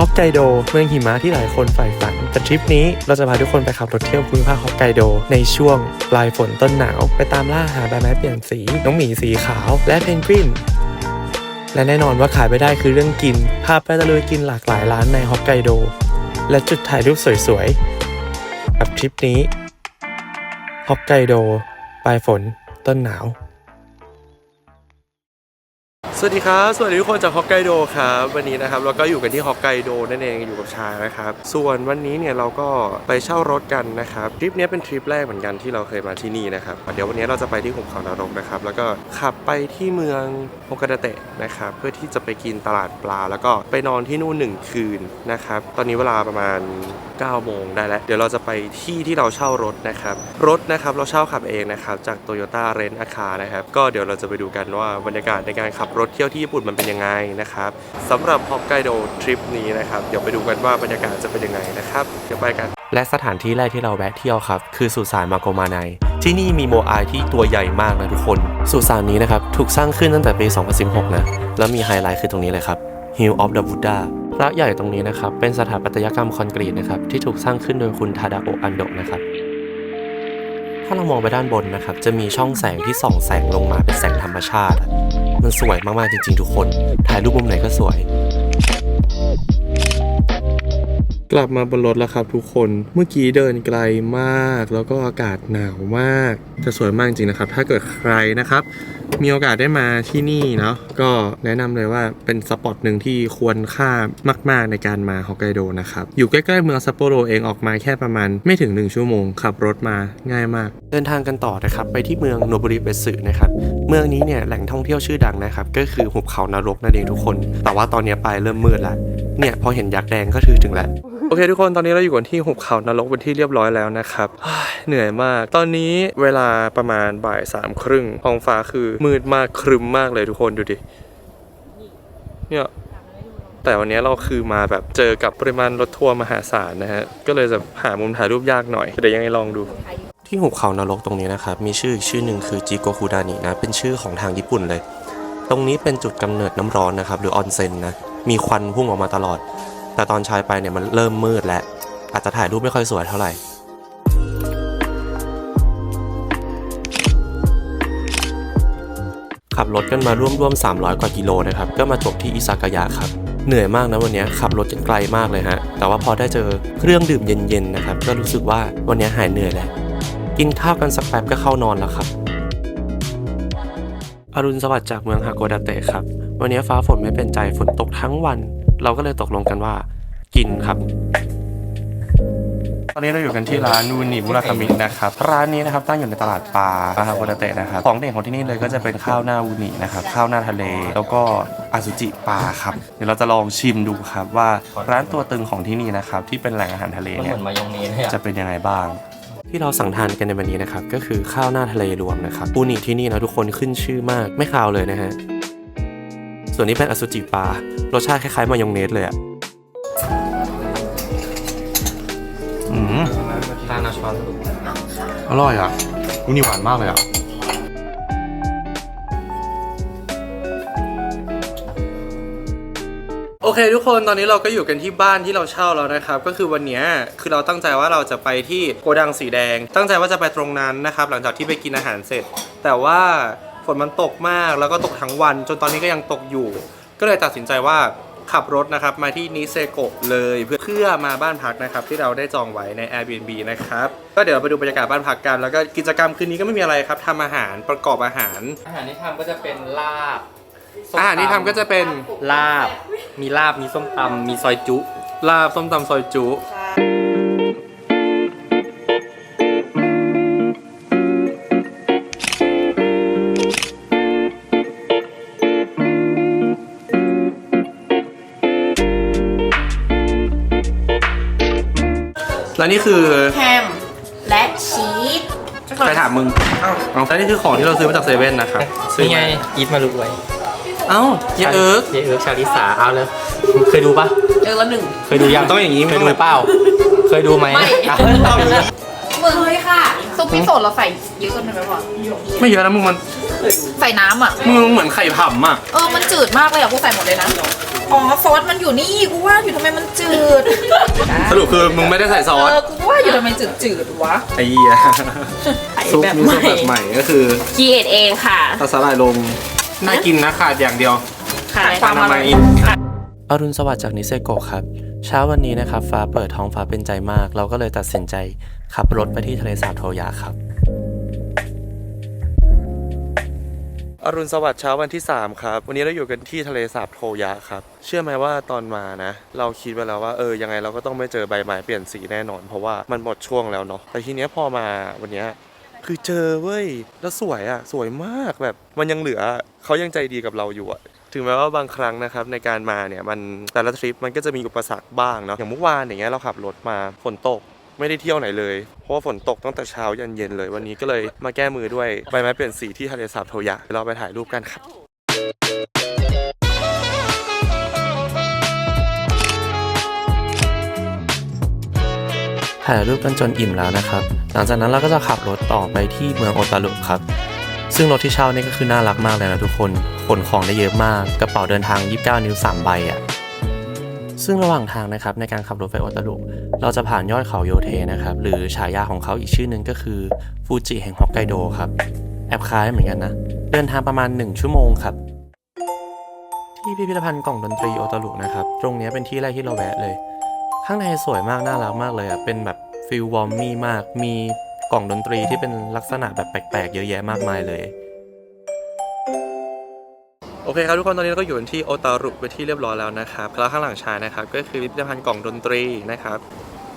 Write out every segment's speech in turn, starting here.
ฮอกไกโดเมืองหิมะที่หลายคนใฝ่ฝัน แต่ทริปนี้เราจะพาทุกคนไปขับรถเที่ยวภูมิภาคฮอกไกโด ในช่วงปลายฝนต้นหนาว ไปตามล่าหาใบไม้เปลี่ยนสี น้องหมีสีขาว และเพนกวินและแน่นอนว่าขายไม่ได้คือเรื่องกินพาไปตะลุยกินหลากหลายร้านในฮอกไกโด และจุดถ่ายรูปสวยๆกับทริปนี้ฮอกไกโดปลายฝนต้นหนาว สวัสดีครับ สวัสดีทุกคนจากฮอกไกโดครับวันนี้นะครับเราก็อยู่กันที่ฮอกไกโดนั่นเองอยู่กับชานะครับ ส่วนวันนี้เนี่ยเราก็ไปเช่ารถกันนะครับทริปนี้เป็นทริปแรกเหมือนกันที่เราเคยมาที่นี่นะครับเดี๋ยววันนี้เราจะไปที่หุบเขานรกนะครับแล้วก็ขับไปที่เมืองโฮกาดาเตะนะครับเพื่อที่จะไปกินตลาดปลา แล้วก็ไปนอนที่นู่นหนึ่งคืนนะครับตอนนี้เวลาประมาณ9โมงได้แล้ว เดี๋ยวเราจะไปที่ที่เราเช่ารถนะครับรถนะครับเราเช่าขับเองนะครับจาก Toyota r e n t a c a r นะครับก็เดี๋ยวเราจะไปดูกันว่าบรรยากาศในการขับรถเที่ยวที่ญี่ปุ่นมันเป็นยังไงนะครับสำหรับฮอกไกโดทริปนี้นะครับเดี๋ยวไปดูกันว่าบรรยากาศจะเป็นยังไงนะครับเดี๋ยวไปกัน และสถานที่แรกที่เราแวะเที่ยวครับ คือสุสานมาโกมาไนที่นี่มีโมอายที่ตัวใหญ่มากนะทุกคน สุสานนี้นะครับถูกสร้างขึ้นตั้งแต่ปี 2016 นะ แล้วมีไฮไลท์คือตรงนี้เลยครับ Hill of the Buddha พระใหญ่ตรงนี้นะครับ เป็นสถาปัตยกรรมคอนกรีตนะครับ ที่ถูกสร้างขึ้นโดยคุณทาดาโออันโดนะครับ ถ้าเรามองไปด้านบนนะครับ จะมีช่องแสงที่ส่องแสงลงมาเป็นแสงธรรมชาติ มันสวยมากๆจริงๆทุกคน ถ่ายรูปมุมไหนก็สวย กลับมาบนรถแล้วครับทุกคน เมื่อกี้เดินไกลมาก แล้วก็อากาศหนาวมาก จะสวยมากจริงนะครับ ถ้าเกิดใครนะครับ มีโอกาสได้มาที่นี่เนาะก็แนะนำเลยว่าเป็นสปอตหนึ่งที่ควรค่ามาก ๆ ในการมาฮอกไกโดนะครับ อยู่ใกล้ๆเมืองซัปโปโรเองออกมาแค่ประมาณไม่ถึง 1 ชั่วโมง ขับรถมาง่ายมาก เดินทางกันต่อนะครับ ไปที่เมืองโนบุริเบสึนะครับ เมืองนี้เนี่ยแหล่งท่องเที่ยวชื่อดังนะครับ ก็คือหุบเขานรกนั่นเองทุกคน แต่ว่าตอนนี้ไปเริ่มมืดแล้วเนี่ยพอเห็นยักษ์แดงก็ถือถึงแล้วโอเคทุกคนตอนนี้เราอยู่กันที่หุบเขานรกเป็นที่เรียบร้อยแล้วนะครับเหนื่อยมาก ตอนนี้เวลาประมาณบ่ายสามครึ่งท้องฟ้าคือมืดมากครึมมากเลยทุกคนดูดิเนี่ยแต่วันนี้เราคือมาแบบเจอกับปริมาณรถทัวร์มหาศาลนะฮะก็เลยจะหามุมถ่ายรูปยากหน่อยเดี๋ยวยังไงลองดูที่หุบเขานรกตรงนี้นะครับ มีชื่ออีกชื่อหนึ่งคือจิโกคุดานินะ เป็นชื่อของทางญี่ปุ่นเลย ตรงนี้เป็นจุดกำเนิดน้ำร้อนนะครับ หรือออนเซ็นนะ มีควันพุ่งออกมาตลอด แต่ตอนชายไปเนี่ยมันเริ่มมืดแล้วอาจจะถ่ายรูปไม่ค่อยสวยเท่าไหร่ขับรถกันมาร่วมๆ300 กว่ากิโลนะครับ ก็มาจบที่อิซากายะครับ เหนื่อยมากนะวันนี้ขับรถกันไกลมากเลยฮะ แต่ว่าพอได้เจอเครื่องดื่มเย็นๆนะครับ ก็รู้สึกว่าวันนี้หายเหนื่อยแล้ว กินข้าวกันสักแป๊บก็เข้านอนแล้วครับ อรุณสวัสดิ์จากเมืองฮาโกดาเตะครับ วันนี้ฟ้าฝนไม่เป็นใจฝนตกทั้งวัน เราก็เลยตกลงกันว่า กินครับ ตอนนี้เราอยู่กันที่ร้านนูนิมุราคามินะครับ ร้านนี้นะครับตั้งอยู่ในตลาดปลาฮาโกดาเตะนะครับ ของเด่นของที่นี่เลยก็จะเป็นข้าวหน้าอูนินะครับ ข้าวหน้าทะเล แล้วก็อาซุจิปลาครับ เดี๋ยวเราจะลองชิมดูครับว่าร้านตัวตึงของที่นี่นะครับที่เป็นแหล่งอาหารทะเลมันเนี่เหยมือนมายองเนสเลยอะจะเป็นยังไงบ้างที่เราสั่งทานกันในวันนี้นะครับก็คือข้าวหน้าทะเลรวมนะครับปูนิที่นี่นะทุกคนขึ้นชื่อมากไม่คาวเลยนะฮะ ส่วนนี้เป็นอสุจิปลารสชาติคล้ายๆมายองเนสเลยอะอืมร้านอาชอนอร่อยอะอูนี่หวานมากเลยอะโอเคทุกคนตอนนี้เราก็อยู่กันที่บ้านที่เราเช่าแล้วนะครับก็คือวันเนี้ยคือเราตั้งใจว่าเราจะไปที่โกดังสีแดง ตั้งใจว่าจะไปตรงนั้นนะครับหลังจากที่ไปกินอาหารเสร็จ แต่ว่า ฝนมันตกมากแล้วก็ตกทั้งวัน จนตอนนี้ก็ยังตกอยู่ ก็เลยตัดสินใจว่าขับรถนะครับมาที่นิเซโกะเลยเพื่อเพื่อมาบ้านพักนะครับที่เราได้จองไว้ใน Airbnb นะครับก็เดี๋ยวเราไปดูบรรยากาศบ้านพักกัน แล้วก็กิจกรรมคืนนี้ก็ไม่มีอะไรครับทำอาหารประกอบอาหาร อาหารที่ทำก็จะเป็นลาบส้มอาหารที่ทำก็จะเป็นลาบ มีลาบมีส้มตำมีซอยจุ ลาบส้มตำซอยจุ แล้วนี่คือแฮมและชีสใครถามมึงเอาแล้วนี่คือของที่เราซื้อมาจากเซเว่นนะครับซื้อนี่ไงมาอีทมาลุกไว้เอ้าเยอะเอิร์กเยเอิร์กชาลิสาเอาเลยเคยดูปะเจอละหนึ่งเคยดูยังต้องอย่างนี้เคไม่ยดูดูเปล่าเคยดูไหมไม่อะเอาอย่างนี้มึงเฮ้ยค่ะ ซุปมิโซะเราใส่เยอะเกินไปไหมวะไม่เยอะนะมึงมันใส่น้ำอะมึงเหมือนไข่ผำอะ เออ มันจืดมากเลยอะกูใส่หมดเลยนะ อ๋อซอสมันอยู่นี่กูว่าอยู่ทำไมมันจืดสรุปคือมึงไม่ได้ใส่ซอเอสอกูว่าอยู่ทำไมจืดจืดๆวะ ไอ้เหี้ยไข่ซุปแบบนี่ใหซุปแบบใหม่ม่ก็คือคีเอทเองค่ะตาสาลายลงน่ากินนะขาดอย่างเดียว ขายความอร่อย อรุณสวัสดิ์จากนิเซโกะครับ เช้าวันนี้นะครับ ฟ้าเปิดท้องฟ้าเป็นใจมาก เราก็เลยตัดสินใจขับรถไปที่ทะเลสาบโทยาครับ อรุณสวัสดิ์เช้าวันที่ 3 ครับ วันนี้เราอยู่กันที่ทะเลสาบโทยะครับ เชื่อไหมว่าตอนมานะ เราคิดไว้แล้วว่าเออยังไงเราก็ต้องไม่เจอใบไม้เปลี่ยนสีแน่นอน เพราะว่ามันหมดช่วงแล้วเนาะแต่ทีเนี้ยพอมาวันเนี้ยคือเจอเว้ยแล้วสวยอะ สวยมากแบบมันยังเหลือเขายังใจดีกับเราอยู่อะถึงแม้ว่าบางครั้งนะครับในการมาเนี่ยมันแต่ละทริปมันก็จะมีอุปสรรคบ้างเนาะอย่างเมื่อวานอย่างเงี้ยเราขับรถมาฝนตก ไม่ได้เที่ยวไหนเลย เพราะว่าฝนตกตั้งแต่เช้ายันเย็นเลย วันนี้ก็เลยมาแก้มือด้วยใบไม้เปลี่ยนสีที่ทะเลสาบโทยะเดี๋ยวเราไปถ่ายรูปกันครับถ่ายรูปกันจนอิ่มแล้วนะครับ หลังจากนั้นเราก็จะขับรถต่อไปที่เมืองโอตารุครับ ซึ่งรถที่เช่านี่ก็คือน่ารักมากเลยนะทุกคน ขนของได้เยอะมาก กระเป๋าเดินทาง 29 นิ้ว 3 ใบอะ่ะ ซึ่งระหว่างทางนะครับในการขับรถไปโอตารุเราจะผ่านยอดเขาโยเทนะครับหรือฉายาของเขาอีกชื่อนึงก็คือฟูจิแห่งฮอกไกโดครับแอบคล้ายเหมือนกันนะ เดินทางประมาณ 1 ชั่วโมงครับ ที่พิพิธภัณฑ์กล่องดนตรีโอตารุนะครับ ตรงนี้เป็นที่แรกที่เราแวะเลย ข้างในสวยมากน่ารักมากเลยอะเป็นแบบฟิลวอร์มมี่มาก มีกล่องดนตรีที่เป็นลักษณะแบบแปลกๆ เยอะแยะมากมายเลย โอเคครับทุกคนตอนนี้เราก็อยู่ที่โอตารุเป็นที่เรียบร้อยแล้วนะครับแล้วข้างหลังชายนะครับก็คือพิพิธภัณฑ์กล่องดนตรีนะครับ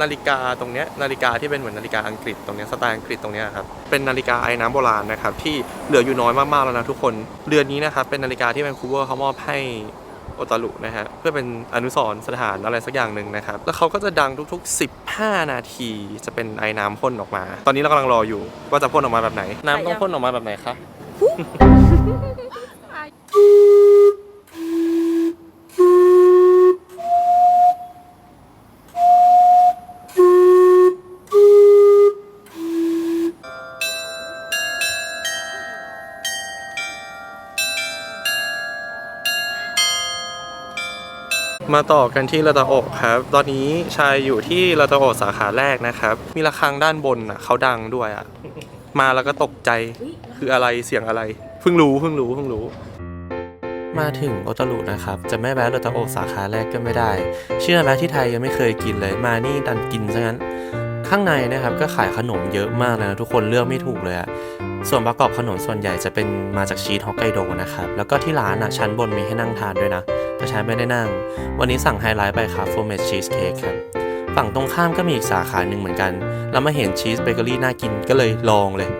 นาฬิกาตรงเนี้ยนาฬิกาที่เป็นเหมือนนาฬิกาอังกฤษตรงเนี้ยสไตล์อังกฤษตรงเนี้ยครับเป็นนาฬิกาไอ้น้ำโบราณนะครับที่เหลืออยู่น้อยมากๆแล้วนะทุกคนเรือนนี้นะครับเป็นนาฬิกาที่แวนคูเวอร์เขามอบให้โอตารุนะฮะเพื่อเป็นอนุสรณ์สถานอะไรสักอย่างหนึ่งนะครับแล้วเขาก็จะดังทุกๆ 15 นาทีจะเป็นไอ้น้ำพ่นออกมา ตอนนี้เรากำลังรออยู่ว่าจะพ่นออกมาแบบไหน น้ำต้องพ่นออกมาแบบไหนคะ มาต่อกันที่ระตาโอกครับ ตอนนี้ชายอยู่ที่ระตาโอกสาขาแรกนะครับ มีระฆังด้านบนอะเขาดังด้วยอะ มาแล้วก็ตกใจ คืออะไรเสียงอะไร เพิ่งรู้เพิ่งรู้เพิ่งรู้ มาถึงโอตารุนะครับ จะไม่แวะโรตาโอกสาขาแรกก็ไม่ได้ เชื่อไหมที่ไทยยังไม่เคยกินเลยมานี่ดันกินซะงั้น ข้างในนะครับก็ขายขนมเยอะมากเลยนะทุกคนเลือกไม่ถูกเลยอะส่วนประกอบขนมส่วนใหญ่จะเป็นมาจากชีสฮอกไกโดนะครับแล้วก็ที่ร้านอะชั้นบนมีให้นั่งทานด้วยนะแต่ฉันไม่ได้นั่ง วันนี้สั่งไฮไลท์ไปครับโฟเมชชีสเค้กครับฝั่งตรงข้ามก็มีอีกสาขาหนึ่งเหมือนกัน แล้วมาเห็นชีสเบเกอรี่น่ากินก็เลยลองเลย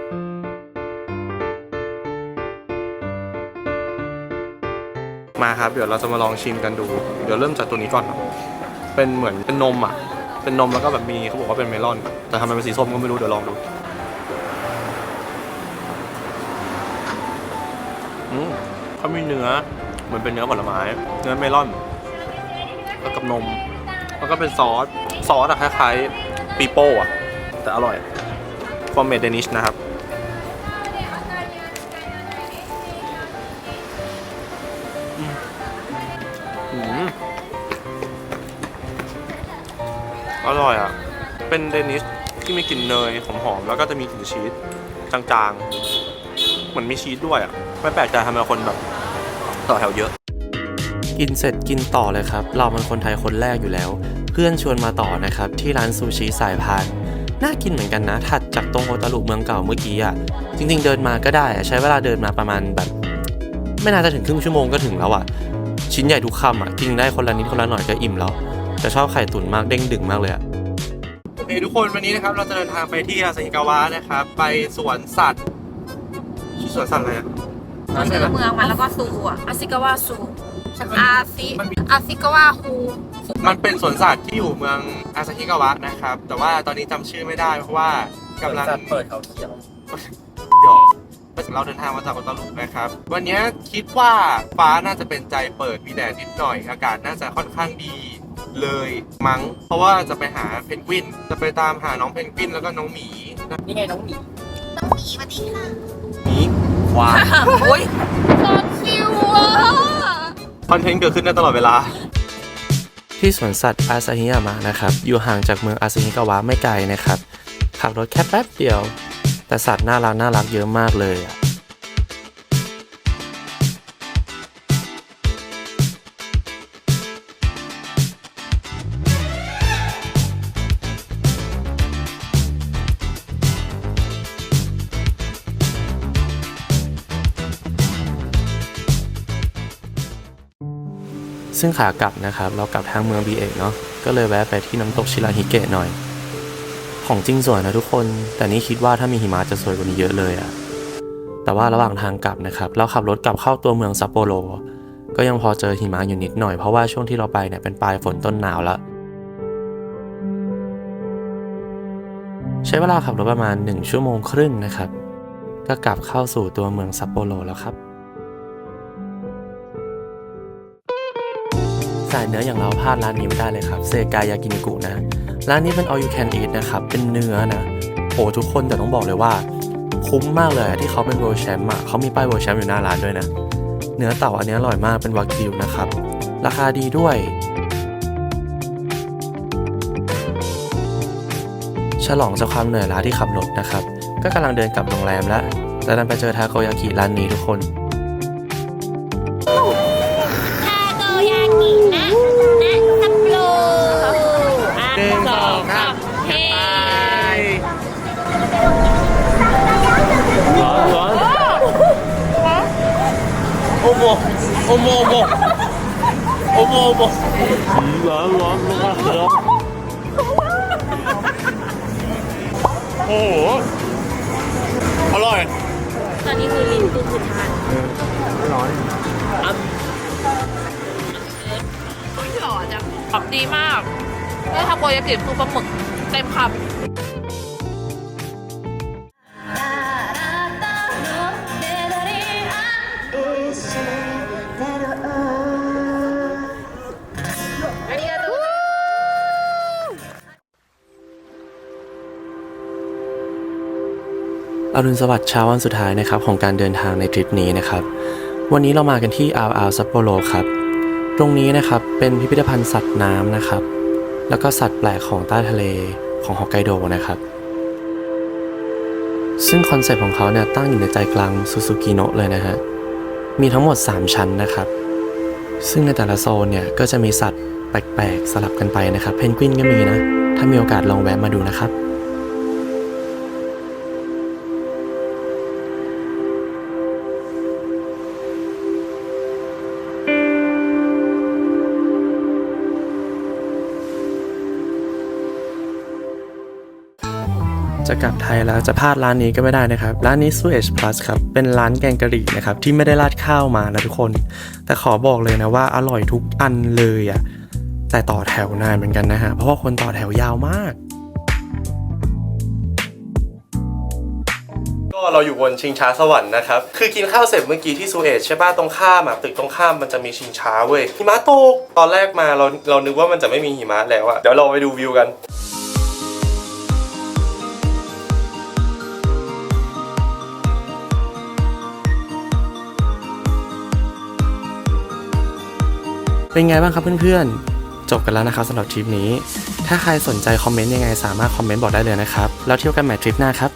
มาครับ เดี๋ยวเราจะมาลองชิมกันดู เดี๋ยวเริ่มจากตัวนี้ก่อนนะเป็นเหมือนเป็นนมอะ เป็นนมแล้วก็แบบมีเขาบอกว่าเป็นเมลอน แต่ทำไมเป็นสีส้มก็ไม่รู้เดี๋ยวลองดูอืมเขามีเนื้อเหมือนเป็นเนื้อผลไม้ เนื้อเมลอน แล้วกับนม แล้วก็เป็นซอส ซอสอะคล้ายๆปีโป้อะแต่อร่อย ฟอร์เมดเดนิชนะครับ อร่อยอะ เป็นเดนิชที่มีกลิ่นเนยหอมๆแล้วก็จะมีกลิ่นชีสจางๆ เหมือนมีชีสด้วยอะ ไม่แปลกใจทำไมคนแบบต่อแถวเยอะ กินเสร็จกินต่อเลยครับ เราเป็นคนไทยคนแรกอยู่แล้ว เพื่อนชวนมาต่อนะครับ ที่ร้านซูชิสายพานน่ากินเหมือนกันนะ ถัดจากตรงโอตารุเมืองเก่าเมื่อกี้อะ จริง ๆ เดินมาก็ได้ใช้เวลาเดินมาประมาณแบบ ไม่น่าจะถึงครึ่งชั่วโมงก็ถึงแล้วอะ ชิ้นใหญ่ทุกคำอะ กินได้คนละนิดคนละหน่อยก็อิ่มแล้ว แต่ชอบไข่ตุ๋นมากเด้งดึงมากเลยอะโอเคทุกคนวันนี้นะครับเราจะเดินทางไปที่อาซาฮิกาวะนะครับ ไปสวนสัตว์ชื่อสวนสัตว์อะไรอะมันชื่อเมืองมันแล้วก็ซูอะอาซิกาวาซูอาซิอาซิกาวาฮูมันเป็นสวนสัตว์ที่อยู่เมืองอาซาฮิกาวะนะครับ แต่ว่าตอนนี้จำชื่อไม่ได้เพราะว่ากำลังเปิดเขาเขียวหยอกเราเดินทางมาจากโอตารุนะครับ วันนี้คิดว่าฟ้าน่าจะเป็นใจเปิดมีแดดนิดหน่อย อากาศน่าจะค่อนข้างดี เลยมั้ง เพราะว่าจะไปหาเพนกวิน จะไปตามหาน้องเพนกวินแล้วก็น้องหมีนะนี่ไงน้องหมีต้องมีมาดีค่ะหมีควายโอ้ยตอนคิวอะคอนเทนต์เกิดขึ้นได้ตลอดเวลา ที่สวนสัตว์อาซาฮิยามะนะครับ อยู่ห่างจากเมืองอาซาฮิกาวะไม่ไกลนะครับ ขับรถแค่แป๊บเดียว แต่สัตว์น่ารักน่ารักเยอะมากเลยอะ ซึ่งขากลับนะครับ เรากลับทางเมืองบีเอกเนาะก็เลยแวะไปที่น้ำตกชิราฮิเกะหน่อย ของจริงสวยนะทุกคน แต่นี่คิดว่าถ้ามีหิมะจะสวยกว่านี้เยอะเลยอะแต่ว่าระหว่างทางกลับนะครับ เราขับรถกลับเข้าตัวเมืองซัปโปโรก็ยังพอเจอหิมะอยู่นิดหน่อยเพราะว่าช่วงที่เราไปเนี่ยเป็นปลายฝนต้นหนาวแล้วใช้เวลาขับรถประมาณ 1 ชั่วโมงครึ่งนะครับ ก็กลับเข้าสู่ตัวเมืองซัปโปโรแล้วครับ สายเนื้ออย่างเราพลาดร้านนี้ไม่ได้เลยครับ เซกายากินิกุนะ ร้านนี้เป็น all you can eat นะครับ เป็นเนื้อนะโอ้ทุกคนแต่ต้องบอกเลยว่า คุ้มมากเลยที่เขาเป็น world champ อะเขามีป้าย world champ อยู่หน้าร้านด้วยนะ เนื้อเต่าอันนี้อร่อยมากเป็นวากิวนะครับ ราคาดีด้วยฉลองจากความเหนื่อยล้าที่ขับรถนะครับ ก็กำลังเดินกลับโรงแรมแล้วแต่ดันไปเจอทาโกยากิร้านนี้ทุกคน โอโมโอโมโมโอโมโมร้อนร้อนมากร้อนโอ้โห อร่อย ตอนนี้คือลิ้นตุ้มสุดท้ายร้อนเฮ้ยหล่อจังขับดีมากแล้วทาโกยากิคือปลาหมึกเต็มคำ อรุณสวัสดิ์เช้าวันสุดท้ายนะครับของการเดินทางในทริปนี้นะครับ วันนี้เรามากันที่อาวอาวซัปโปโรครับ ตรงนี้นะครับเป็นพิพิธภัณฑ์สัตว์น้ำนะครับ แล้วก็สัตว์แปลกของใต้ทะเลของฮอกไกโดนะครับ ซึ่งคอนเซ็ปต์ของเขาเนี่ยตั้งอยู่ในใจกลางซูซูกิโนะเลยนะฮะ มีทั้งหมด 3 ชั้นนะครับ ซึ่งในแต่ละโซนเนี่ยก็จะมีสัตว์แปลกๆสลับกันไปนะครับ เพนกวินก็มีนะ ถ้ามีโอกาสลองแวะมาดูนะครับ จะกลับไทยแล้วจะพลาดร้านนี้ก็ไม่ได้นะครับ ร้านนี้ s u e g Plus ครับ เป็นร้านแกงกะหรี่นะครับ ที่ไม่ได้ราดข้าวมานะทุกคน แต่ขอบอกเลยนะว่าอร่อยทุกอันเลยอะ่ะแต่ต่อแถวนานเหมือนกันนะฮะ เพราะว่าคนต่อแถวยาวมาก ก็เราอยู่บนชิงช้าสวรรค์นะครับ คือกินข้าวเสร็จเมื่อกี้ที่ซูเอตใช่ป่ะตรงข้ามอะตึกตรงข้ามมันจะมีชิงช้าเว้ยหิมะตกตอนแรกมาเราเรานึกว่ามันจะไม่มีหิมะแล้วอะเดี๋ยวเราไปดูวิวกัน เป็นไงบ้างครับเพื่อนๆ จบกันแล้วนะครับสำหรับทริปนี้ ถ้าใครสนใจคอมเมนต์ยังไงสามารถคอมเมนต์บอกได้เลยนะครับ แล้วเที่ยวกันใหม่ทริปหน้าครับ